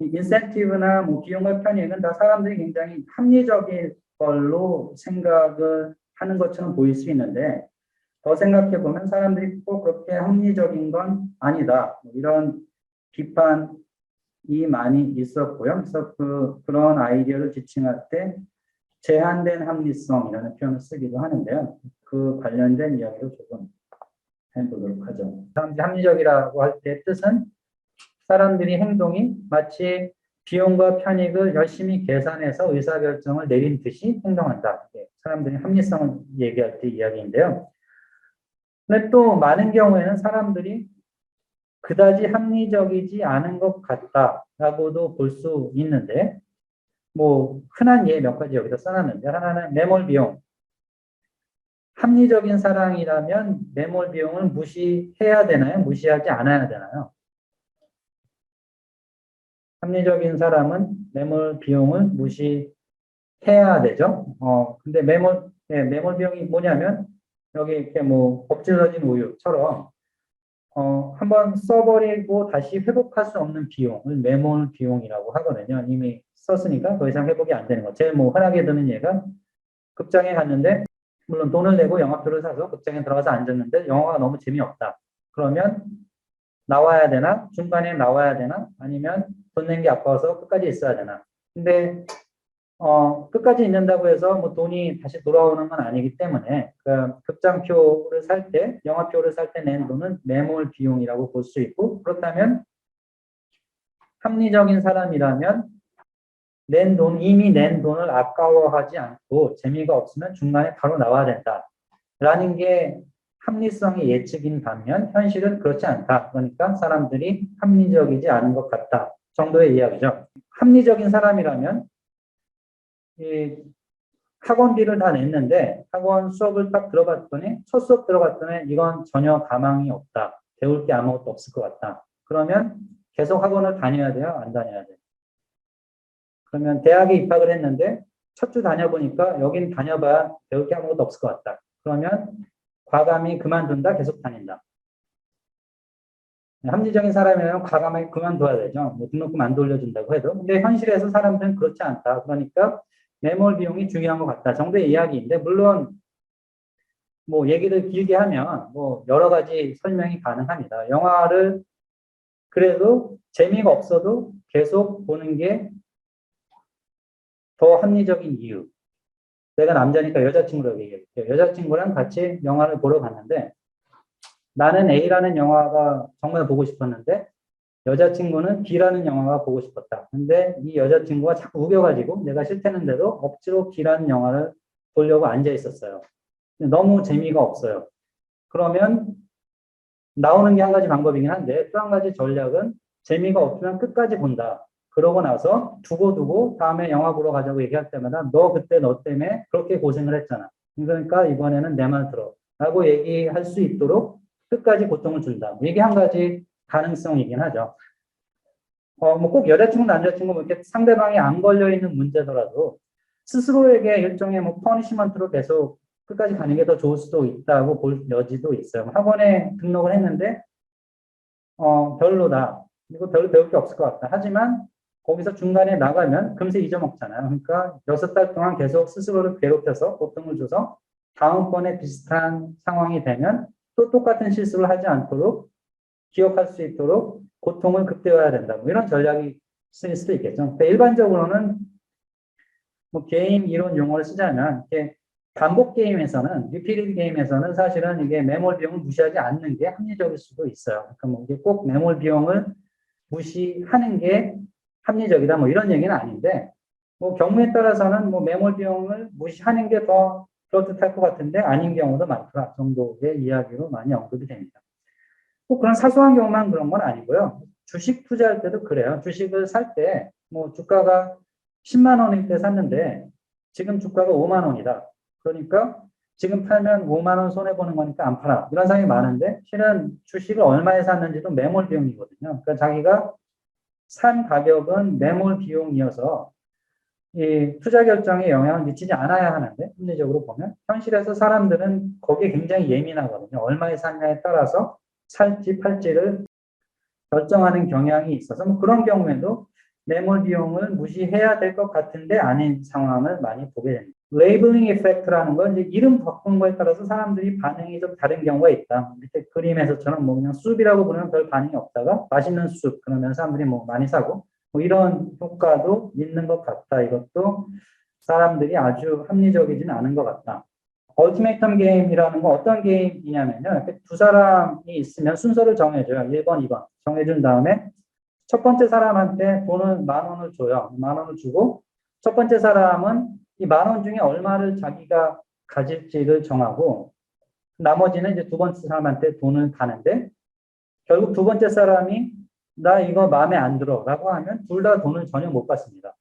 이 인센티브나 뭐 비용과 편익은 다 사람들이 굉장히 합리적인 걸로 생각을 하는 것처럼 보일 수 있는데 더 생각해 보면 사람들이 꼭 그렇게 합리적인 건 아니다. 뭐 이런 비판이 많이 있었고요. 그래서 그 그런 아이디어를 지칭할 때 제한된 합리성이라는 표현을 쓰기도 하는데요. 그 관련된 이야기도 조금 해보도록 하죠. 사람들이 합리적이라고 할 때 뜻은 사람들이 행동이 마치 비용과 편익을 열심히 계산해서 의사결정을 내린 듯이 행동한다. 이게 사람들이 합리성을 얘기할 때 이야기인데요. 근데 또 많은 경우에는 사람들이 그다지 합리적이지 않은 것 같다라고도 볼 수 있는데, 뭐 흔한 예 몇 가지 여기다 써놨는데 하나는 매몰 비용. 합리적인 사랑이라면 매몰 비용을 무시해야 되나요? 무시하지 않아야 되나요? 합리적인 사람은 매몰 비용을 무시해야 되죠. 어, 근데 매몰, 예, 매몰 비용이 뭐냐면, 여기 이렇게 뭐, 엎질러진 우유처럼, 어, 한번 써버리고 다시 회복할 수 없는 비용을 매몰 비용이라고 하거든요. 이미 썼으니까 더 이상 회복이 안 되는 거. 제일 뭐, 흔하게 드는 예가 극장에 갔는데, 물론 돈을 내고 영화표를 사서 극장에 들어가서 앉았는데, 영화가 너무 재미없다. 그러면 나와야 되나? 중간에 나와야 되나? 아니면 돈 낸 게 아까워서 끝까지 있어야 되나? 근데 어, 끝까지 있는다고 해서 뭐 돈이 다시 돌아오는 건 아니기 때문에 그 극장표를 살 때, 영화표를 살 때 낸 돈은 매몰 비용이라고 볼 수 있고 그렇다면 합리적인 사람이라면 낸 돈, 이미 낸 돈을 아까워하지 않고 재미가 없으면 중간에 바로 나와야 된다. 라는 게 합리성의 예측인 반면 현실은 그렇지 않다. 그러니까 사람들이 합리적이지 않은 것 같다. 정도의 이야기죠. 합리적인 사람이라면 이 학원비를 다 냈는데 학원 수업을 딱 들어봤더니 첫 수업 들어갔더니 이건 전혀 가망이 없다. 배울 게 아무것도 없을 것 같다. 그러면 계속 학원을 다녀야 돼요? 안 다녀야 돼요? 그러면 대학에 입학을 했는데 첫 주 다녀보니까 여긴 다녀봐야 배울 게 아무것도 없을 것 같다. 그러면 과감히 그만둔다, 계속 다닌다. 합리적인 사람이라면 과감하게 그만둬야 되죠. 뭐 등록금 안 돌려준다고 해도. 근데 현실에서 사람들은 그렇지 않다. 그러니까 매몰 비용이 중요한 것 같다. 정도의 이야기인데, 물론, 뭐, 얘기를 길게 하면, 뭐, 여러 가지 설명이 가능합니다. 영화를 그래도 재미가 없어도 계속 보는 게 더 합리적인 이유. 내가 남자니까 여자친구라고 얘기할게요. 여자친구랑 같이 영화를 보러 갔는데, 나는 A라는 영화가 정말 보고 싶었는데, 여자친구는 B라는 영화가 보고 싶었다. 근데 이 여자친구가 자꾸 우겨가지고 내가 싫다는데도 억지로 B라는 영화를 보려고 앉아 있었어요. 너무 재미가 없어요. 그러면 나오는 게 한 가지 방법이긴 한데 또 한 가지 전략은 재미가 없으면 끝까지 본다. 그러고 나서 두고 두고 다음에 영화 보러 가자고 얘기할 때마다 너 그때 너 때문에 그렇게 고생을 했잖아. 그러니까 이번에는 내 말 들어. 라고 얘기할 수 있도록 끝까지 고통을 준다. 이게 한 가지 가능성이긴 하죠. 어, 뭐 꼭 여자친구, 남자친구, 뭐 이렇게 상대방이 안 걸려있는 문제더라도 스스로에게 일종의 뭐 퍼니시먼트로 계속 끝까지 가는 게 더 좋을 수도 있다고 볼 여지도 있어요. 학원에 등록을 했는데, 어, 별로다. 그리고 별로 배울 게 없을 것 같다. 하지만 거기서 중간에 나가면 금세 잊어먹잖아요. 그러니까 여섯 달 동안 계속 스스로를 괴롭혀서 고통을 줘서 다음번에 비슷한 상황이 되면 또 똑같은 실수를 하지 않도록 기억할 수 있도록 고통을 극대화해야 된다. 뭐 이런 전략이 쓰일 수도 있겠죠. 그러니까 일반적으로는 뭐 게임 이론 용어를 쓰자면 이렇게 반복 게임에서는 리피드 게임에서는 사실은 이게 매몰 비용을 무시하지 않는 게 합리적일 수도 있어요. 그러니까 뭐 이게 꼭 매몰 비용을 무시하는 게 합리적이다. 뭐 이런 얘기는 아닌데 뭐 경우에 따라서는 뭐 매몰 비용을 무시하는 게 더 그럴듯할 것 같은데 아닌 경우도 많다 정도의 이야기로 많이 언급이 됩니다. 꼭 그런 사소한 경우만 그런 건 아니고요. 주식 투자할 때도 그래요. 주식을 살 때 뭐 주가가 10만 원일 때 샀는데 지금 주가가 5만 원이다. 그러니까 지금 팔면 5만 원 손해 보는 거니까 안 팔아. 이런 사람이 많은데 실은 주식을 얼마에 샀는지도 매몰 비용이거든요. 그러니까 자기가 산 가격은 매몰 비용이어서 이 투자 결정에 영향을 미치지 않아야 하는데 합리적으로 보면 현실에서 사람들은 거기에 굉장히 예민하거든요. 얼마에 샀냐에 따라서 살지 팔지를 결정하는 경향이 있어서 뭐 그런 경우에도 매몰 비용을 무시해야 될 것 같은데 아닌 상황을 많이 보게 됩니다. 레이블링 이펙트라는 건 이제 이름 바꾼 거에 따라서 사람들이 반응이 좀 다른 경우가 있다. 밑에 그림에서처럼 뭐 그냥 숲이라고 부르면 별 반응이 없다가 맛있는 숲 그러면 사람들이 뭐 많이 사고 뭐 이런 효과도 있는 것 같다. 이것도 사람들이 아주 합리적이지는 않은 것 같다. 얼티메이텀 게임이라는 건 어떤 게임이냐면요. 두 사람이 있으면 순서를 정해줘요. 1번, 2번 정해준 다음에 첫 번째 사람한테 돈을 만 원을 줘요. 만 원을 주고 첫 번째 사람은 이 만 원 중에 얼마를 자기가 가질지를 정하고 나머지는 이제 두 번째 사람한테 돈을 가는데 결국 두 번째 사람이 나 이거 마음에 안 들어 라고 하면 둘 다 돈을 전혀 못 받습니다.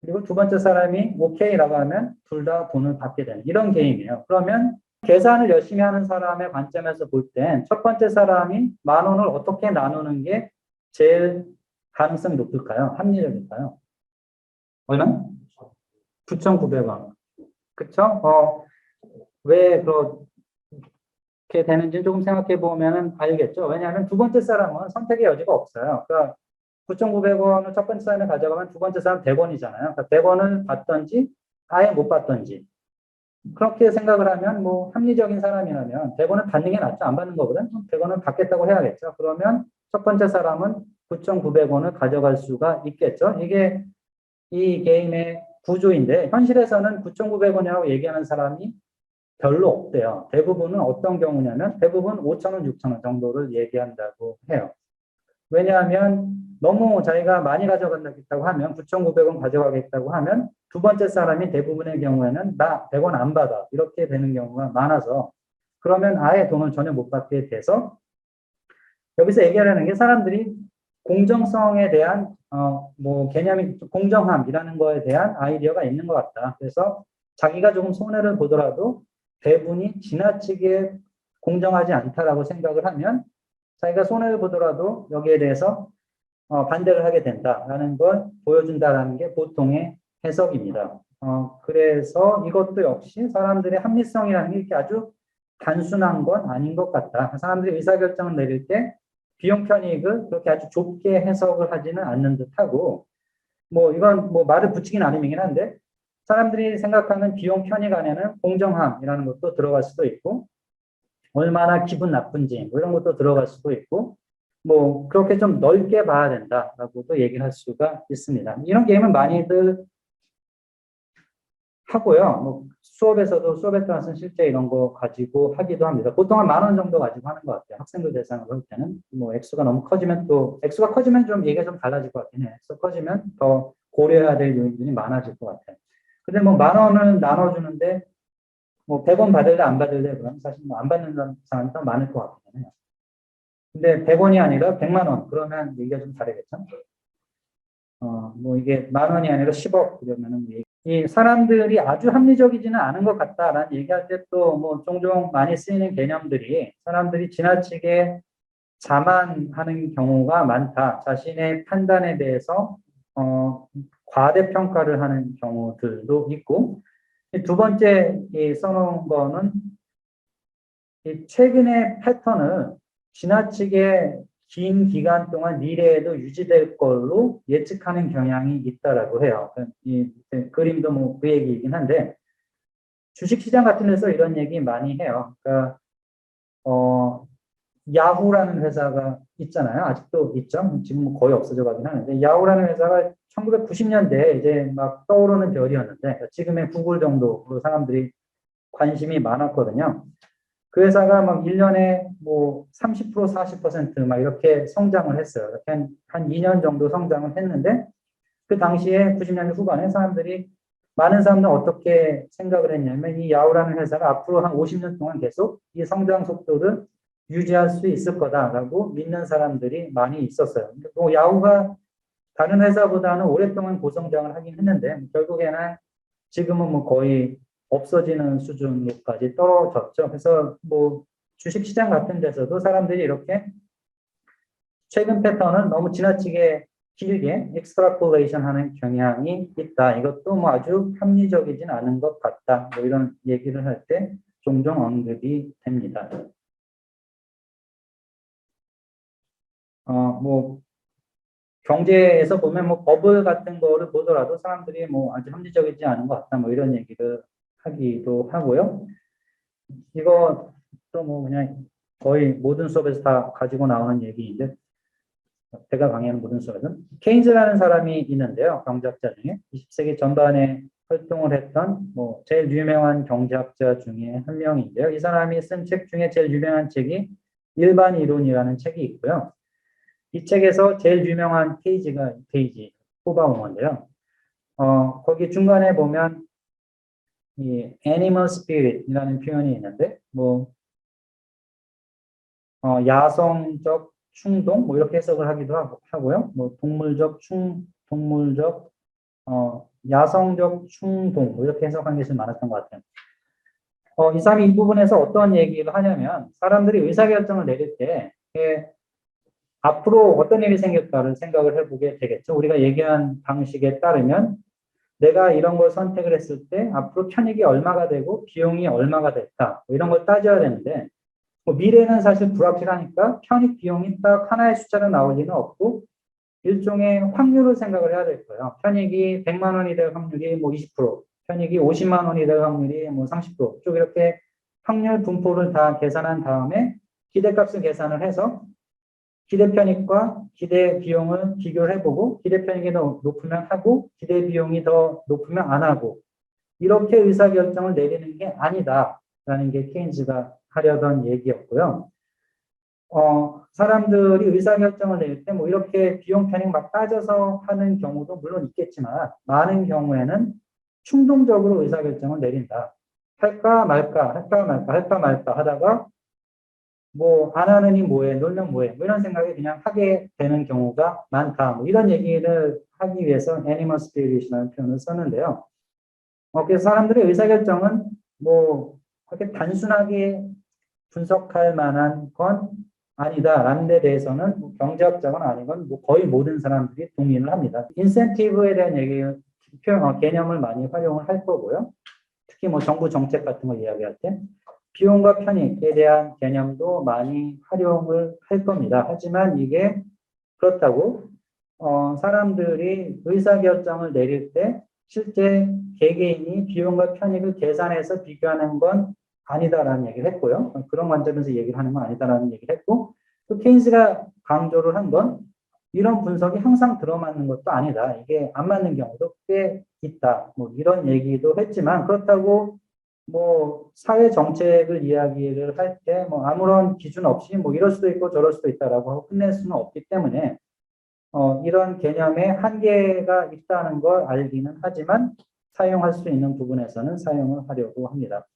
그리고 두 번째 사람이 오케이 라고 하면 둘 다 돈을 받게 되는 이런 게임이에요. 그러면 계산을 열심히 하는 사람의 관점에서 볼 땐 첫 번째 사람이 만 원을 어떻게 나누는 게 제일 가능성이 높을까요? 합리적일까요? 얼마? 9,900원. 그쵸? 어, 왜 그 렇게 되는지 조금 생각해 보면 알겠죠. 왜냐하면 두 번째 사람은 선택의 여지가 없어요. 그러니까 9,900원을 첫 번째 사람이 가져가면 두 번째 사람 100원이잖아요. 그러니까 100원을 받던지 아예 못 받던지. 그렇게 생각을 하면 뭐 합리적인 사람이라면 100원을 받는 게 낫죠. 안 받는 거보다 100원을 받겠다고 해야겠죠. 그러면 첫 번째 사람은 9,900원을 가져갈 수가 있겠죠. 이게 이 게임의 구조인데 현실에서는 9,900원이라고 얘기하는 사람이 별로 없대요. 대부분은 어떤 경우냐면 대부분 5,000원, 6,000원 정도를 얘기한다고 해요. 왜냐하면 너무 자기가 많이 가져간다고 하면 9,900원 가져가겠다고 하면 두 번째 사람이 대부분의 경우에는 나 100원 안 받아 이렇게 되는 경우가 많아서 그러면 아예 돈을 전혀 못 받게 돼서 여기서 얘기하려는 게 사람들이 공정성에 대한 어, 뭐 개념이 공정함이라는 거에 대한 아이디어가 있는 것 같다. 그래서 자기가 조금 손해를 보더라도 배분이 지나치게 공정하지 않다라고 생각을 하면 자기가 손해를 보더라도 여기에 대해서 어, 반대를 하게 된다라는 걸 보여준다라는 게 보통의 해석입니다. 어, 그래서 이것도 역시 사람들의 합리성이라는 게 이렇게 아주 단순한 건 아닌 것 같다. 사람들이 의사결정을 내릴 때 비용 편익을 그렇게 아주 좁게 해석을 하지는 않는 듯하고 뭐 이건 뭐 말을 붙이긴 아니긴 한데 사람들이 생각하는 비용 편익 안에는 공정함이라는 것도 들어갈 수도 있고 얼마나 기분 나쁜지 뭐 이런 것도 들어갈 수도 있고 뭐 그렇게 좀 넓게 봐야 된다라고도 얘기를 할 수가 있습니다. 이런 게임은 많이들 하고요. 뭐 수업에서도 수업에 따라서 실제 이런 거 가지고 하기도 합니다. 보통 한 만 원 정도 가지고 하는 것 같아요. 학생들 대상으로 할 때는 뭐 액수가 너무 커지면 또 액수가 커지면 좀 얘기가 좀 달라질 것 같긴 해. 액수 커지면 더 고려해야 될 요인들이 많아질 것 같아요. 근데 뭐 만 원을 나눠주는데 뭐 100원 받을래 안 받을래 그럼 사실 뭐 안 받는 사람이 더 많을 것 같긴 해요. 근데 100원이 아니라 100만 원 그러면 얘기가 좀 다르겠죠. 어, 뭐 이게 만 원이 아니라 10억 그러면은 뭐이 사람들이 아주 합리적이지는 않은 것 같다라는 얘기할 때 또 뭐 종종 많이 쓰이는 개념들이 사람들이 지나치게 자만하는 경우가 많다. 자신의 판단에 대해서 어, 과대평가를 하는 경우들도 있고 두 번째 이 써놓은 거는 이 최근의 패턴을 지나치게 긴 기간 동안 미래에도 유지될 걸로 예측하는 경향이 있다라고 해요. 이 그림도 뭐 그 얘기이긴 한데 주식시장 같은 데서 이런 얘기 많이 해요. 그러니까 어, 야후라는 회사가 있잖아요. 아직도 있죠. 지금 뭐 거의 없어져 가긴 하는데 야후라는 회사가 1990년대에 이제 막 떠오르는 별이었는데 지금의 구글 정도로 사람들이 관심이 많았거든요. 그 회사가 막 1년에 뭐 30% 40%막 이렇게 성장을 했어요. 이렇게 한, 한 2년 정도 성장을 했는데 그 당시에 90년대 후반에 사람들이 많은 사람들은 어떻게 생각을 했냐면 이 야후라는 회사가 앞으로 한 50년 동안 계속 이 성장 속도를 유지할 수 있을 거다라고 믿는 사람들이 많이 있었어요. 뭐 야후가 다른 회사보다는 오랫동안 고성장을 하긴 했는데 결국에는 지금은 뭐 거의 없어지는 수준으로까지 떨어졌죠. 그래서 뭐 주식시장 같은 데서도 사람들이 이렇게 최근 패턴은 너무 지나치게 길게 엑스트라폴레이션 하는 경향이 있다. 이것도 뭐 아주 합리적이진 않은 것 같다. 뭐 이런 얘기를 할 때 종종 언급이 됩니다. 어, 뭐 경제에서 보면 뭐 버블 같은 거를 보더라도 사람들이 뭐 아주 합리적이지 않은 것 같다 뭐 이런 얘기를 하기도 하고요. 이거 또 뭐 그냥 거의 모든 수업에서 다 가지고 나오는 얘기인데 제가 강의하는 모든 수업에서는 케인즈라는 사람이 있는데요. 경제학자 중에 20세기 전반에 활동을 했던 뭐 제일 유명한 경제학자 중에 한 명인데요. 이 사람이 쓴 책 중에 제일 유명한 책이 일반 이론이라는 책이 있고요. 이 책에서 제일 유명한 페이지가 이 페이지 호바우머인데요. 어, 거기 중간에 보면 이 animal spirit이라는 표현이 있는데 뭐 어, 야성적 충동 뭐 이렇게 해석을 하기도 하고, 하고요. 뭐 동물적 충 동물적 어, 야성적 충동 뭐 이렇게 게좀 많았던 것 같아요. 어, 이 사람이 이 부분에서 어떤 얘기를 하냐면 사람들이 의사결정을 내릴 때 예, 앞으로 어떤 일이 생길까를 생각을 해보게 되겠죠. 우리가 얘기한 방식에 따르면 내가 이런 걸 선택을 했을 때 앞으로 편익이 얼마가 되고 비용이 얼마가 될까 뭐 이런 걸 따져야 되는데 뭐 미래는 사실 불확실하니까 편익 비용이 딱 하나의 숫자로 나올 리는 없고 일종의 확률을 생각을 해야 될 거예요. 편익이 100만 원이 될 확률이 뭐 20%, 편익이 50만 원이 될 확률이 뭐 30%쭉 이렇게 확률 분포를 다 계산한 다음에 기대값을 계산을 해서 기대 편익과 기대 비용을 비교를 해보고 기대 편익이 더 높으면 하고 기대 비용이 더 높으면 안 하고 이렇게 의사결정을 내리는 게 아니다라는 게 케인즈가 하려던 얘기였고요. 어, 사람들이 의사결정을 낼 때 뭐 이렇게 비용 편익 막 따져서 하는 경우도 물론 있겠지만 많은 경우에는 충동적으로 의사결정을 내린다. 할까 말까 할까 말까 할까 말까 하다가 뭐 안 하느니 뭐해 놀면 뭐해 뭐 이런 생각이 그냥 하게 되는 경우가 많다. 뭐 이런 얘기를 하기 위해서 애니멀 스피릿이라는 표현을 썼는데요. 어, 그래서 사람들의 의사결정은 뭐 그렇게 단순하게 분석할 만한 건 아니다라는 데 대해서는 뭐 경제학자건 아니건 뭐 거의 모든 사람들이 동의를 합니다. 인센티브에 대한 얘기, 표현, 어, 개념을 많이 활용을 할 거고요. 특히 뭐 정부 정책 같은 거 이야기할 때 비용과 편익에 대한 개념도 많이 활용을 할 겁니다. 하지만 이게 그렇다고 어, 사람들이 의사결정을 내릴 때 실제 개개인이 비용과 편익을 계산해서 비교하는 건 아니다라는 얘기를 했고요. 그런 관점에서 얘기를 하는 건 아니다라는 얘기를 했고 또 케인스가 강조를 한 건 이런 분석이 항상 들어맞는 것도 아니다. 이게 안 맞는 경우도 꽤 있다. 뭐 이런 얘기도 했지만 그렇다고 뭐 사회 정책을 이야기를 할 때 뭐 아무런 기준 없이 뭐 이럴 수도 있고 저럴 수도 있다라고 하고 끝낼 수는 없기 때문에 어 이런 개념에 한계가 있다는 걸 알기는 하지만 사용할 수 있는 부분에서는 사용을 하려고 합니다.